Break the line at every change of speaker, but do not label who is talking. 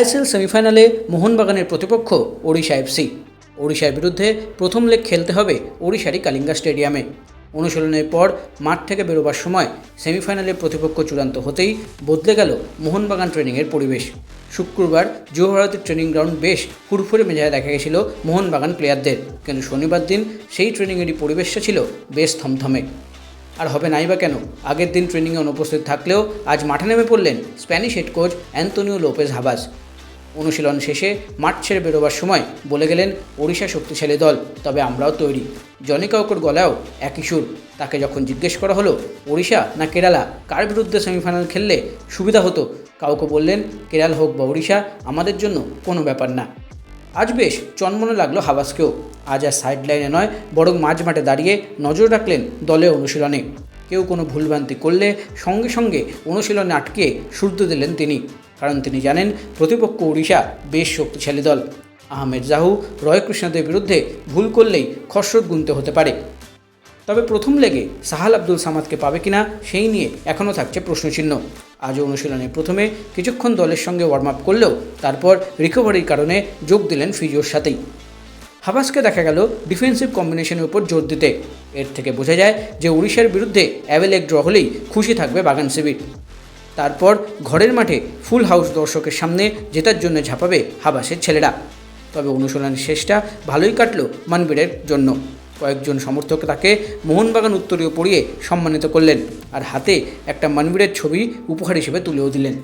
ISL সেমিফাইনালে মোহনবাগানের প্রতিপক্ষ ওড়িশা এফসি ওড়িশার বিরুদ্ধে প্রথম লেগ খেলতে হবে ওড়িশারই কালিঙ্গা স্টেডিয়ামে। অনুশীলনের পর মাঠ থেকে বেরোবার সময় সেমিফাইনালের প্রতিপক্ষ চূড়ান্ত হতেই বদলে গেল মোহনবাগান ট্রেনিংয়ের পরিবেশ। শুক্রবার যুবভারতী ট্রেনিং গ্রাউন্ড বেশ ফুরফুরে মেজায় দেখা গেছিল মোহনবাগান প্লেয়ারদের। কিন্তু শনিবার দিন সেই ট্রেনিংয়েরই পরিবেশটা ছিল বেশ থমথমে। আর হবে নাই বা কেন? আগের দিন ট্রেনিংয়ে অনুপস্থিত থাকলেও আজ মাঠে নেমে পড়লেন Spanish head coach Antonio Lopez Habas অনুশীলন শেষে মাঠ ছেড়ে বেরোবার সময় বলে গেলেন, ওড়িশা শক্তিশালী দল, তবে আমরাও তৈরি। জনি কাউকর গলায়ও একই সুর। তাকে যখন জিজ্ঞেস করা হলো, ওড়িশা না কেরালা, কার বিরুদ্ধে সেমিফাইনাল খেললে সুবিধা হতো? কাউকে বললেন, কেরাল হোক বা ওড়িশা, আমাদের জন্য কোনো ব্যাপার না। আজ বেশ চনমনে লাগল হাবাসকেও। আজ আর সাইড লাইনে নয়, বরং মাঝ মাঠে দাঁড়িয়ে নজর রাখলেন দলের অনুশীলনে। কেউ কোনো ভুলভ্রান্তি করলে সঙ্গে সঙ্গে অনুশীলনে আটকে শুদ্ধ দিলেন তিনি। কারণ তিনি জানেন প্রতিপক্ষ ওড়িশা বেশ শক্তিশালী দল। আহমেদ জাহু রয়কৃষ্ণদের বিরুদ্ধে ভুল করলেই খসরত গুনতে হতে পারে। তবে প্রথম লেগে সাহাল আব্দুল সামাদকে পাবে কিনা সেই নিয়ে এখনও থাকছে প্রশ্নচিহ্ন। আজও অনুশীলনে প্রথমে কিছুক্ষণ দলের সঙ্গে ওয়ার্ম আপ করলেও তারপর রিকভারির কারণে যোগ দিলেন ফিজিওর সাথেই। হাবাসকে দেখা গেল ডিফেন্সিভ কম্বিনেশনের উপর জোর দিতে। এর থেকে বোঝা যায় যে উড়িষ্যার বিরুদ্ধে অ্যাভেলেক ড্র হলেই খুশি থাকবে বাগান শিবির। তারপর ঘরের মাঠে ফুল হাউস দর্শকের সামনে জেতার জন্য ঝাঁপাবে হাবাসের ছেলেরা। তবে অনুশীলনের শেষটা ভালোই কাটল মানবীরের জন্য। কয়েকজন সমর্থক তাকে মোহনবাগান উত্তরীয় পড়িয়ে সম্মানিত করলেন আর হাতে একটা মানবীরের ছবি উপহার হিসেবে তুলেও দিলেন।